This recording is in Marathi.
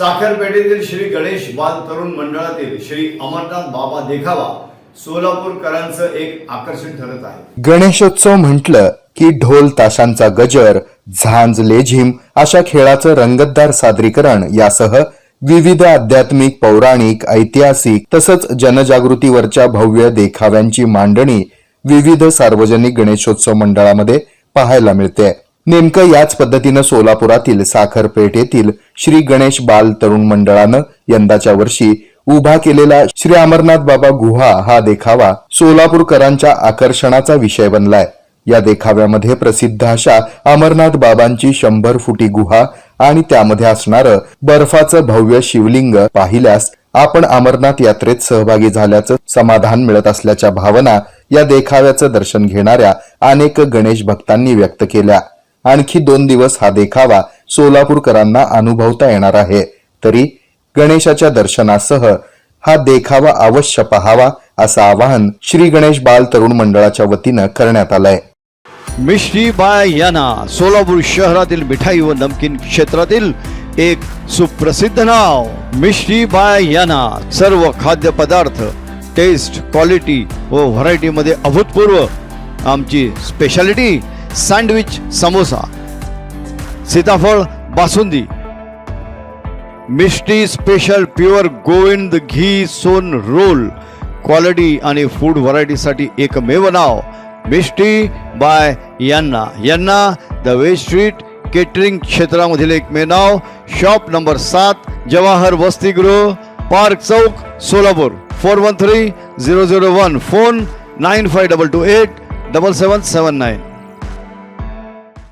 साखरपेठेतील श्री गणेश बाल तरुण मंडळातील श्री अमरनाथ बाबा देखावा सोलापूरकरांचं एक आकर्षण ठरत आहे. गणेशोत्सव म्हटलं की ढोल ताशांचा गजर झांज लेझिम अशा खेळाचं रंगतदार सादरीकरण यासह विविध आध्यात्मिक पौराणिक ऐतिहासिक तसंच जनजागृतीवरच्या भव्य देखाव्यांची मांडणी विविध सार्वजनिक गणेशोत्सव मंडळामध्ये पाहायला मिळते. नेमकं याच पद्धतीनं सोलापुरातील साखरपेठ येथील श्री गणेश बाल तरुण मंडळानं यंदाच्या वर्षी उभा केलेला श्री अमरनाथ बाबा गुहा हा देखावा सोलापूरकरांच्या आकर्षणाचा विषय बनलाय. या देखाव्यामध्ये प्रसिद्ध अशा अमरनाथ बाबांची शंभर फुटी गुहा आणि त्यामध्ये असणारं बर्फाचं भव्य शिवलिंग पाहिल्यास आपण अमरनाथ यात्रेत सहभागी झाल्याचं समाधान मिळत असल्याच्या भावना या देखाव्याचं दर्शन घेणाऱ्या अनेक गणेश भक्तांनी व्यक्त केल्या. आणखी दोन दिवस हा देखावा सोलापूरकरांना अनुभवता येणार आहे. तरी गणेशाच्या दर्शनासह हा देखावा अवश्य पहावा असं आवाहन श्री गणेश बाल तरुण मंडळाच्या वतीनं करण्यात आलंय. मिश्री बाय याना सोलापूर शहरातील मिठाई व नमकीन क्षेत्रातील एक सुप्रसिद्ध नाव मिश्री बाय याना. सर्व खाद्य पदार्थ टेस्ट क्वालिटी व व्हरायटीमध्ये अभूतपूर्व आमची स्पेशालिटी सँडविच समोसा सीताफळ basundi Mishti special pure Govind ghee soan roll quality आणि फूड व्हरायटीसाठी एकमेव नाव मिष्टी बाय यांना यांना द वे स्ट्रीट केटरिंग क्षेत्रामधील एकमेव नाव शॉप नंबर सात जवाहर वसतिगृह park Chowk Solapur four one three zero zero one phone nine five double two eight double seven seven nine